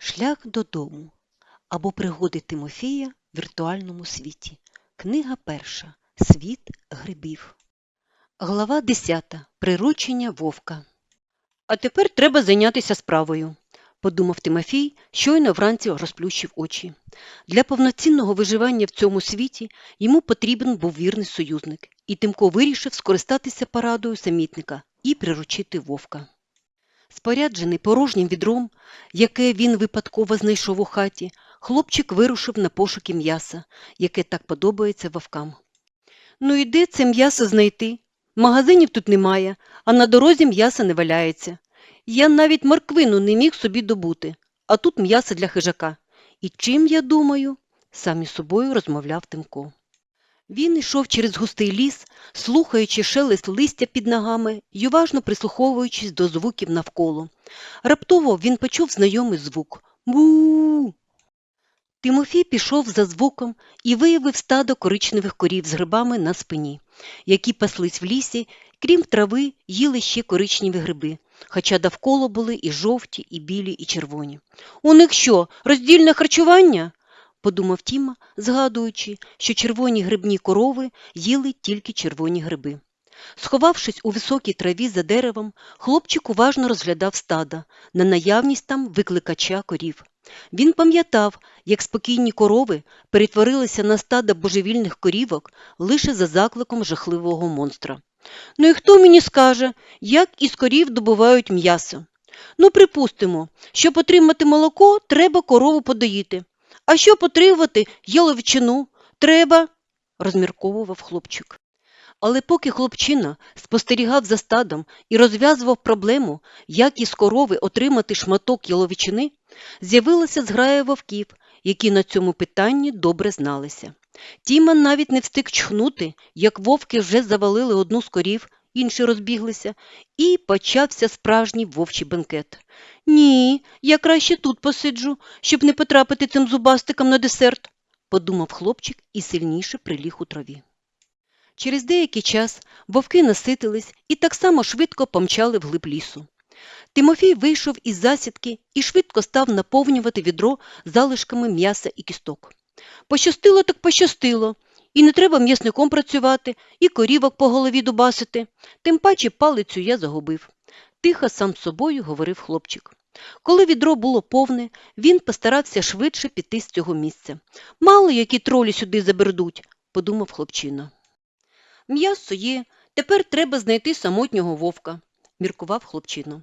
Шлях додому або пригоди Тимофія в віртуальному світі. Книга перша. Світ грибів. Глава 10. Приручення вовка. А тепер треба зайнятися справою, подумав Тимофій, щойно вранці розплющив очі. Для повноцінного виживання в цьому світі йому потрібен був вірний союзник, і Тимко вирішив скористатися порадою самітника і приручити вовка. Споряджений порожнім відром, яке він випадково знайшов у хаті, хлопчик вирушив на пошуки м'яса, яке так подобається вовкам. Ну і де це м'ясо знайти? Магазинів тут немає, а на дорозі м'яса не валяється. Я навіть морквину не міг собі добути, а тут м'ясо для хижака. І чим я думаю? сам із собою розмовляв Тимко. Він йшов через густий ліс, слухаючи шелест листя під ногами й уважно прислуховуючись до звуків навколо. Раптово він почув знайомий звук Бу. Тимофій пішов за звуком і виявив стадо коричневих корів з грибами на спині, які паслись в лісі, крім трави, їли ще коричневі гриби, хоча довкола були і жовті, і білі, і червоні. У них що, роздільне харчування? Подумав Тіма, згадуючи, що червоні грибні корови їли тільки червоні гриби. Сховавшись у високій траві за деревом, хлопчик уважно розглядав стада на наявність там викликача корів. Він пам'ятав, як спокійні корови перетворилися на стада божевільних корівок лише за закликом жахливого монстра. Ну і хто мені скаже, як із корів добувають м'ясо? Ну, припустимо, щоб отримати молоко, треба корову подоїти. А щоб отримувати яловичину, треба, розмірковував хлопчик. Але поки хлопчина спостерігав за стадом і розв'язував проблему, як із корови отримати шматок яловичини, з'явилася зграя вовків, які на цьому питанні добре зналися. Тіма навіть не встиг чхнути, як вовки вже завалили одну з корів, інші розбіглися, і почався справжній вовчий бенкет. Ні, я краще тут посиджу, щоб не потрапити цим зубастикам на десерт, подумав хлопчик і сильніше приліг у траві. Через деякий час вовки наситились і так само швидко помчали вглиб лісу. Тимофій вийшов із засідки і швидко став наповнювати відро залишками м'яса і кісток. Пощастило так пощастило, і не треба м'ясником працювати, і корівок по голові дубасити, тим паче палицю я загубив. Тихо сам собою говорив хлопчик. Коли відро було повне, він постарався швидше піти з цього місця. Мало які тролі сюди забердуть, подумав хлопчина. М'ясо є, тепер треба знайти самотнього вовка, міркував хлопчина.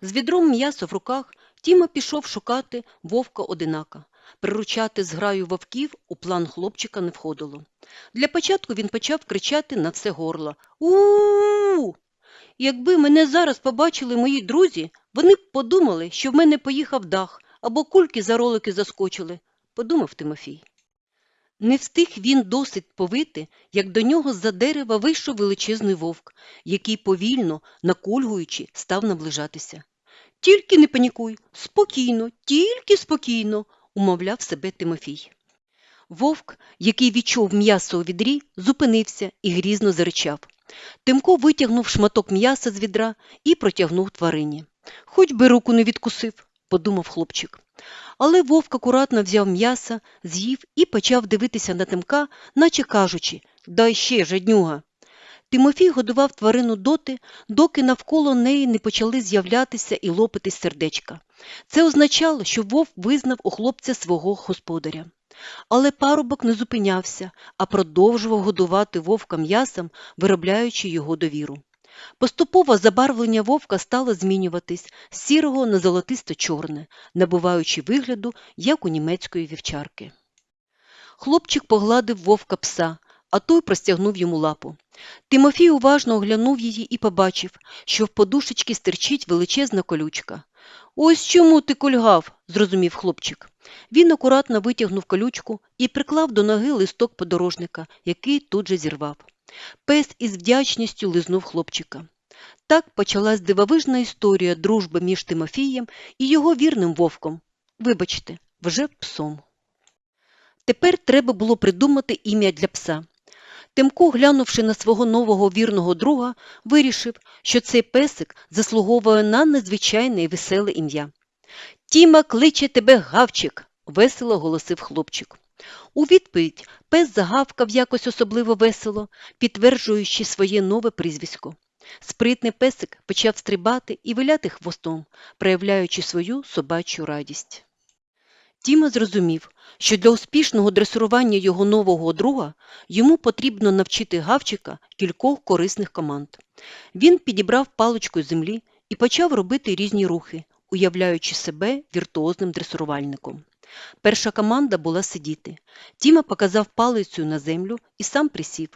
З відром м'яса в руках Тіма пішов шукати вовка одинака. Приручати зграю вовків у план хлопчика не входило. Для початку він почав кричати на все горло у Якби мене зараз побачили мої друзі, вони б подумали, що в мене поїхав дах або кульки за ролики заскочили, подумав Тимофій. Не встиг він досить повити, як до нього з-за дерева вийшов величезний вовк, який повільно, накульгуючи, став наближатися. Тільки не панікуй, спокійно, тільки спокійно, умовляв себе Тимофій. Вовк, який відчув м'ясо у відрі, зупинився і грізно заричав. Тимко витягнув шматок м'яса з відра і протягнув тварині. Хоч би руку не відкусив, подумав хлопчик. Але вовк акуратно взяв м'яса, з'їв і почав дивитися на Тимка, наче кажучи Дай ще, жаднюга. Тимофій годував тварину доти, доки навколо неї не почали з'являтися і лопитись сердечка. Це означало, що вовк визнав у хлопця свого господаря. Але парубок не зупинявся, а продовжував годувати вовка м'ясом, виробляючи його довіру. Поступово забарвлення вовка стало змінюватись з сірого на золотисто-чорне, набуваючи вигляду, як у німецької вівчарки. Хлопчик погладив вовка пса, а той простягнув йому лапу. Тимофій уважно оглянув її і побачив, що в подушечці стирчить величезна колючка. Ось чому ти кульгав, зрозумів хлопчик. Він акуратно витягнув колючку і приклав до ноги листок подорожника, який тут же зірвав. Пес із вдячністю лизнув хлопчика. Так почалась дивовижна історія дружби між Тимофієм і його вірним вовком. Вибачте, вже псом. Тепер треба було придумати ім'я для пса. Тимко, глянувши на свого нового вірного друга, вирішив, що цей песик заслуговує на незвичайне і веселе ім'я. Тіма кличе тебе гавчик, весело голосив хлопчик. У відповідь пес загавкав якось особливо весело, підтверджуючи своє нове прізвисько. Спритний песик почав стрибати і виляти хвостом, проявляючи свою собачу радість. Тіма зрозумів, що для успішного дресурування його нового друга йому потрібно навчити гавчика кількох корисних команд. Він підібрав паличку землі і почав робити різні рухи, уявляючи себе віртуозним дресурувальником. Перша команда була сидіти. Тіма показав палицею на землю і сам присів.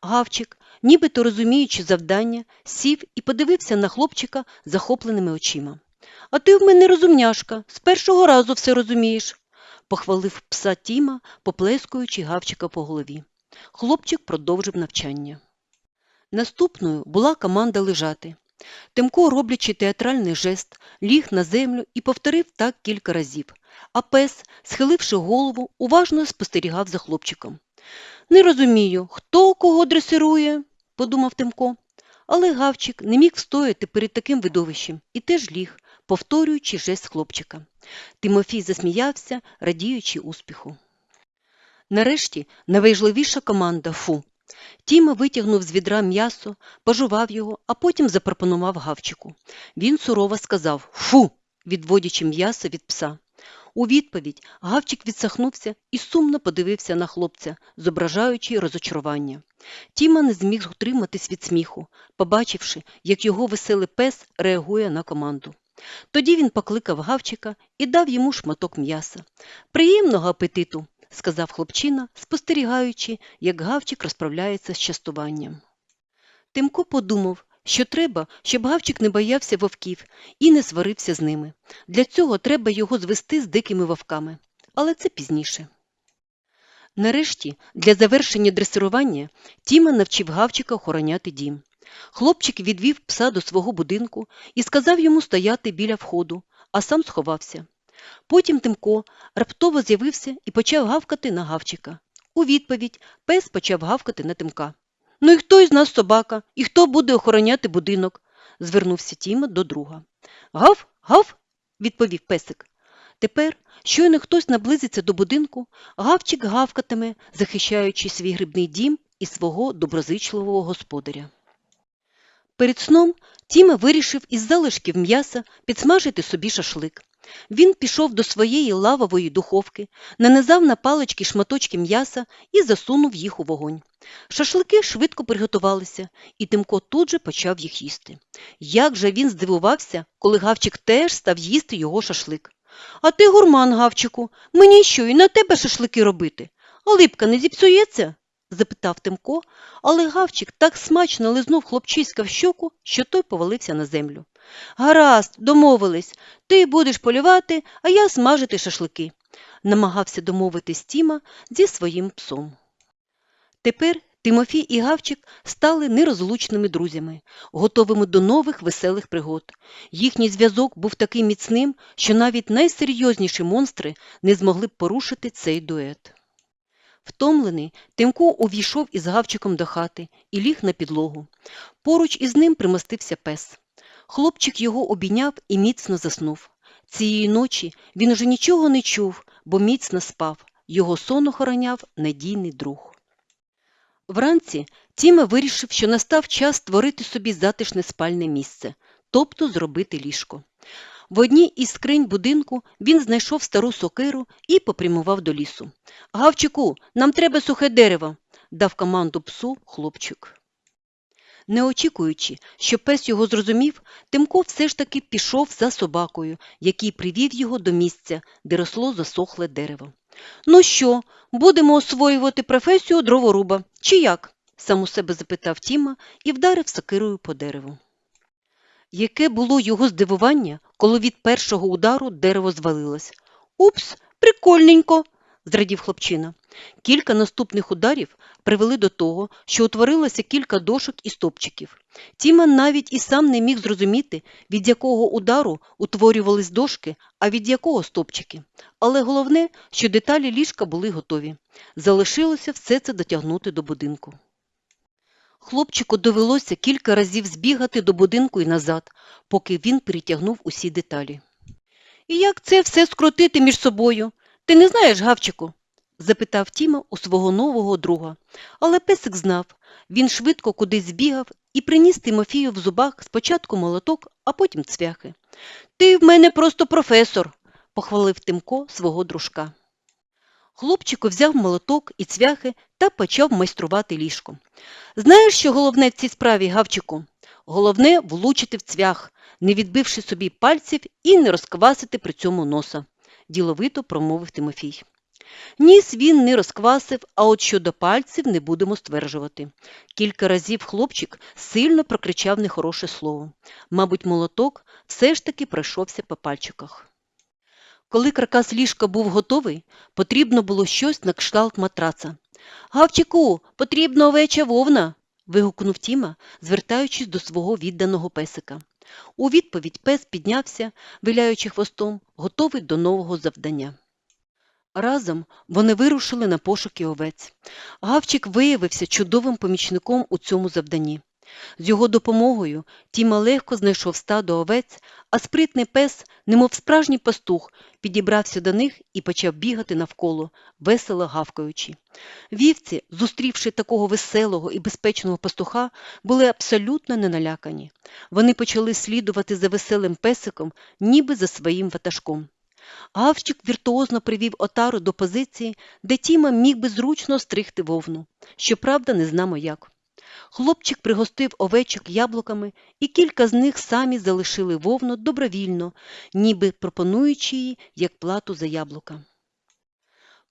Гавчик, нібито розуміючи завдання, сів і подивився на хлопчика захопленими очима. А ти в мене розумняшка, з першого разу все розумієш, похвалив пса Тіма, поплескуючи гавчика по голові. Хлопчик продовжив навчання. Наступною була команда лежати. Тимко, роблячи театральний жест, ліг на землю і повторив так кілька разів, а пес, схиливши голову, уважно спостерігав за хлопчиком. Не розумію, хто кого дресирує, подумав Тимко. Але гавчик не міг встояти перед таким видовищем і теж ліг, повторюючи жест хлопчика. Тимофій засміявся, радіючи успіху. Нарешті найважливіша команда фу. Тіма витягнув з відра м'ясо, пожував його, а потім запропонував гавчику. Він сурово сказав Фу, відводячи м'ясо від пса. У відповідь гавчик відсахнувся і сумно подивився на хлопця, зображаючи розочарування. Тіма не зміг утриматись від сміху, побачивши, як його веселий пес реагує на команду. Тоді він покликав гавчика і дав йому шматок м'яса. Приємного апетиту, сказав хлопчина, спостерігаючи, як гавчик розправляється з частуванням. Тимко подумав, що треба, щоб гавчик не боявся вовків і не сварився з ними. Для цього треба його звести з дикими вовками. Але це пізніше. Нарешті, для завершення дресирування, Тіма навчив гавчика охороняти дім. Хлопчик відвів пса до свого будинку і сказав йому стояти біля входу, а сам сховався. Потім Тимко раптово з'явився і почав гавкати на гавчика. У відповідь пес почав гавкати на Тимка. Ну і хто із нас собака, і хто буде охороняти будинок? звернувся Тіма до друга. Гав, гав, відповів песик. Тепер, щойно хтось наблизиться до будинку, гавчик гавкатиме, захищаючи свій грибний дім і свого доброзичливого господаря. Перед сном Тіма вирішив із залишків м'яса підсмажити собі шашлик. Він пішов до своєї лавової духовки, нанизав на палички шматочки м'яса і засунув їх у вогонь. Шашлики швидко приготувалися, і Тимко тут же почав їх їсти. Як же він здивувався, коли Гавчик теж став їсти його шашлик. А ти гурман, Гавчику, мені що і на тебе шашлики робити? А липка не зіпсується? Запитав Тимко, але Гавчик так смачно лизнув хлопчиська в щоку, що той повалився на землю. Гаразд, домовились. Ти будеш полювати, а я смажити шашлики, намагався домовитись Тіма зі своїм псом. Тепер Тимофій і Гавчик стали нерозлучними друзями, готовими до нових веселих пригод. Їхній зв'язок був таким міцним, що навіть найсерйозніші монстри не змогли б порушити цей дует. Втомлений, Тимко увійшов із Гавчиком до хати і ліг на підлогу. Поруч із ним примостився пес. Хлопчик його обійняв і міцно заснув. Цієї ночі він уже нічого не чув, бо міцно спав. Його сон охороняв надійний друг. Вранці Тіма вирішив, що настав час створити собі затишне спальне місце, тобто зробити ліжко. В одній із скринь будинку він знайшов стару сокиру і попрямував до лісу. Гавчику, нам треба сухе дерево, дав команду псу хлопчик. Не очікуючи, що пес його зрозумів, Тимко все ж таки пішов за собакою, який привів його до місця, де росло засохле дерево. Ну що, будемо освоювати професію дроворуба, чи як? сам у себе запитав Тіма і вдарив сокирою по дереву. Яке було його здивування, коли від першого удару дерево звалилось. Упс, прикольненько, зрадів хлопчина. Кілька наступних ударів привели до того, що утворилося кілька дошок і стопчиків. Тіма навіть і сам не міг зрозуміти, від якого удару утворювались дошки, а від якого стопчики. Але головне, що деталі ліжка були готові. Залишилося все це дотягнути до будинку. Хлопчику довелося кілька разів збігати до будинку і назад, поки він перетягнув усі деталі. І як це все скрутити між собою? Ти не знаєш, Гавчику? запитав Тіма у свого нового друга. Але песик знав. Він швидко кудись збігав і приніс Тимофію в зубах спочатку молоток, а потім цвяхи. Ти в мене просто професор, похвалив Тимко свого дружка. Хлопчико взяв молоток і цвяхи та почав майструвати ліжко. Знаєш, що головне в цій справі, Гавчику? Головне влучити в цвях, не відбивши собі пальців і не розквасити при цьому носа, діловито промовив Тимофій. Ніс він не розквасив, а от щодо пальців не будемо стверджувати. Кілька разів хлопчик сильно прокричав нехороше слово. Мабуть, молоток все ж таки пройшовся по пальчиках. Коли каркас ліжка був готовий, потрібно було щось на кшталт матраца. Гавчику, потрібна овеча вовна. вигукнув Тіма, звертаючись до свого відданого песика. У відповідь пес піднявся, виляючи хвостом, готовий до нового завдання. Разом вони вирушили на пошуки овець. Гавчик виявився чудовим помічником у цьому завданні. З його допомогою Тіма легко знайшов стадо овець, а спритний пес, немов справжній пастух, підібрався до них і почав бігати навколо, весело гавкаючи. Вівці, зустрівши такого веселого і безпечного пастуха, були абсолютно не налякані. Вони почали слідувати за веселим песиком, ніби за своїм ватажком. Гавчик віртуозно привів отару до позиції, де Тіма міг би зручно стригти вовну. Щоправда, не знамо як. Хлопчик пригостив овечок яблуками, і кілька з них самі залишили вовну добровільно, ніби пропонуючи її як плату за яблука.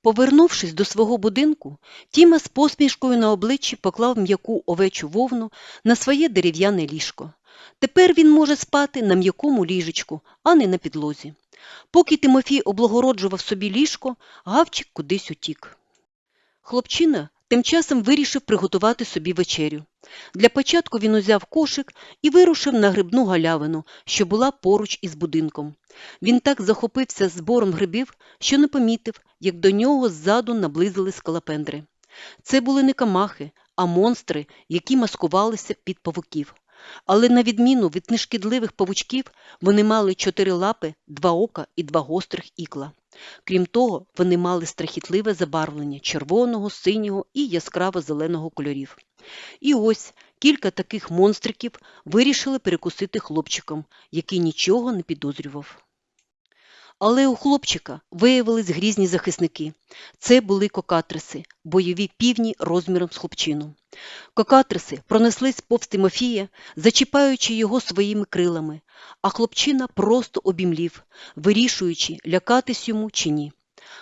Повернувшись до свого будинку, Тіма з посмішкою на обличчі поклав м'яку овечу вовну на своє дерев'яне ліжко. Тепер він може спати на м'якому ліжечку, а не на підлозі. Поки Тимофій облагороджував собі ліжко, гавчик кудись утік. Хлопчина тим часом вирішив приготувати собі вечерю. Для початку він узяв кошик і вирушив на грибну галявину, що була поруч із будинком. Він так захопився збором грибів, що не помітив, як до нього ззаду наблизили скалопендри. Це були не камахи, а монстри, які маскувалися під павуків. Але на відміну від нешкідливих павучків, вони мали чотири лапи, два ока і два гострих ікла. Крім того, вони мали страхітливе забарвлення червоного, синього і яскраво-зеленого кольорів. І ось кілька таких монстриків вирішили перекусити хлопчиком, який нічого не підозрював. Але у хлопчика виявились грізні захисники. Це були кокатриси, бойові півні розміром з хлопчину. Кокатриси пронеслись повз Тимофія, зачіпаючи його своїми крилами, а хлопчина просто обімлів, вирішуючи, лякатись йому чи ні.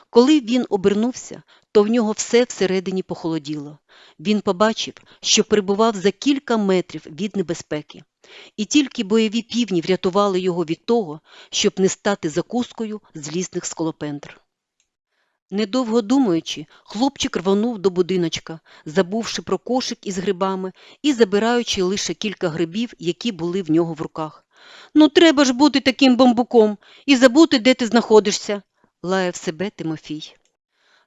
Коли він обернувся, то в нього все всередині похолоділо. Він побачив, що перебував за кілька метрів від небезпеки. І тільки бойові півні врятували його від того, щоб не стати закускою злісних сколопендр. Недовго думаючи, хлопчик рвонув до будиночка, забувши про кошик із грибами і забираючи лише кілька грибів, які були в нього в руках. Ну, треба ж бути таким бамбуком і забути, де ти знаходишся, лаяв себе Тимофій.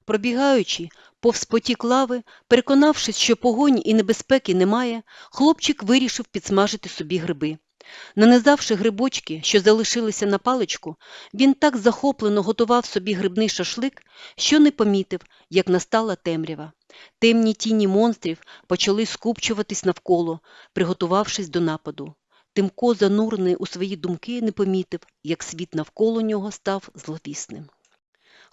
Пробігаючи повз потік лави, переконавшись, що погоні і небезпеки немає, хлопчик вирішив підсмажити собі гриби. Нанизавши грибочки, що залишилися на паличку, він так захоплено готував собі грибний шашлик, що не помітив, як настала темрява. Темні тіні монстрів почали скупчуватись навколо, приготувавшись до нападу. Тимко, занурений у свої думки, не помітив, як світ навколо нього став зловісним.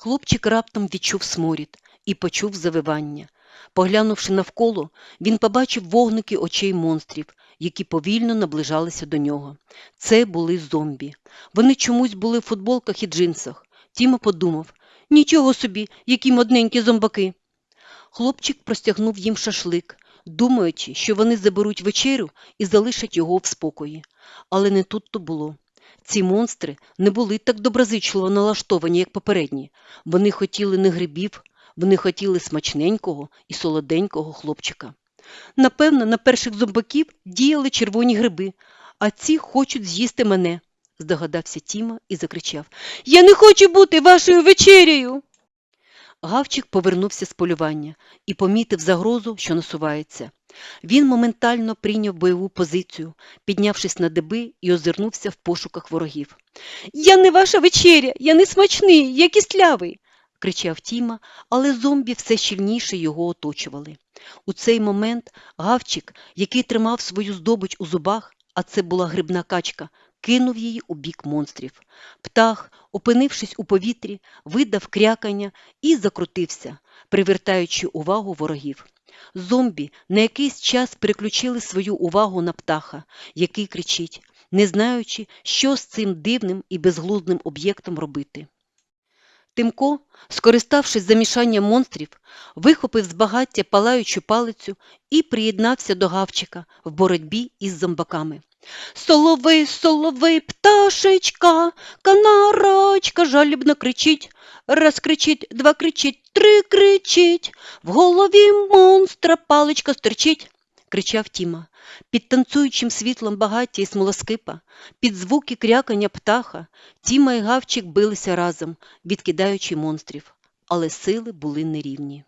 Хлопчик раптом відчув сморід і почув завивання. Поглянувши навколо, він побачив вогники очей монстрів, які повільно наближалися до нього. Це були зомбі. Вони чомусь були в футболках і джинсах. Тіма подумав нічого собі, які модненькі зомбаки. Хлопчик простягнув їм шашлик, думаючи, що вони заберуть вечерю і залишать його в спокої. Але не тут то було. Ці монстри не були так доброзичливо налаштовані, як попередні. Вони хотіли не грибів, вони хотіли смачненького і солоденького хлопчика. Напевно, на перших зомбаків діяли червоні гриби, а ці хочуть з'їсти мене, здогадався Тіма і закричав. Я не хочу бути вашою вечерею. Гавчик повернувся з полювання і помітив загрозу, що насувається. Він моментально прийняв бойову позицію, піднявшись на деби і озирнувся в пошуках ворогів. Я не ваша вечеря, я не смачний, я кістлявий. кричав Тіма, але зомбі все щільніше його оточували. У цей момент гавчик, який тримав свою здобич у зубах, а це була грибна качка, кинув її у бік монстрів. Птах, опинившись у повітрі, видав крякання і закрутився, привертаючи увагу ворогів. Зомбі на якийсь час переключили свою увагу на птаха, який кричить, не знаючи, що з цим дивним і безглуздим об'єктом робити. Тимко, скориставшись замішанням монстрів, вихопив з багаття палаючу палицю і приєднався до гавчика в боротьбі із зомбаками. Соловей, соловей, пташечка, канарочка жалібно кричить. Раз кричить, два кричить, три кричить. В голові монстра паличка стерчить, кричав Тіма. Під танцюючим світлом багаття і смолоскипа, під звуки крякання птаха, Тіма і Гавчик билися разом, відкидаючи монстрів, але сили були нерівні.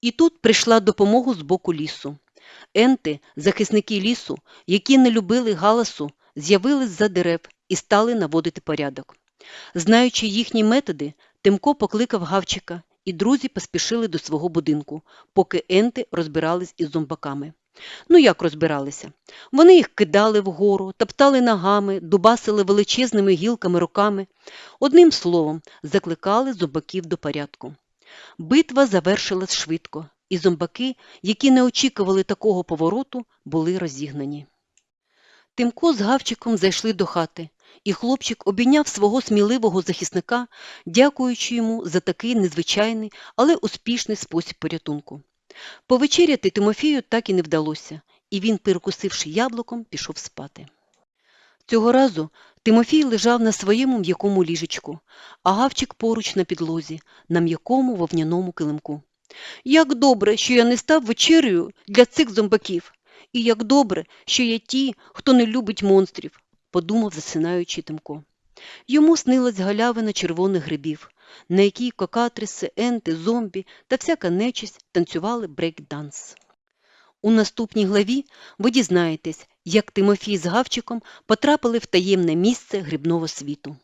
І тут прийшла допомога з боку лісу. Енти, захисники лісу, які не любили галасу, з'явились за дерев і стали наводити порядок. Знаючи їхні методи, Тимко покликав Гавчика, і друзі поспішили до свого будинку, поки енти розбирались із зомбаками. Ну як розбиралися? Вони їх кидали вгору, топтали ногами, дубасили величезними гілками руками. Одним словом, закликали зомбаків до порядку. Битва завершилась швидко, і зомбаки, які не очікували такого повороту, були розігнані. Тимко з Гавчиком зайшли до хати, і хлопчик обійняв свого сміливого захисника, дякуючи йому за такий незвичайний, але успішний спосіб порятунку. Повечеряти Тимофію так і не вдалося, і він, перекусивши яблуком, пішов спати. Цього разу Тимофій лежав на своєму м'якому ліжечку, а гавчик поруч на підлозі, на м'якому вовняному килимку. Як добре, що я не став вечерею для цих зомбаків, і як добре, що є ті, хто не любить монстрів, подумав засинаючи Тимко. Йому снилась галявина червоних грибів, на якій кокатриси, енти, зомбі та всяка нечисть танцювали брейк-данс. У наступній главі ви дізнаєтесь, як Тимофій з Гавчиком потрапили в таємне місце грибного світу.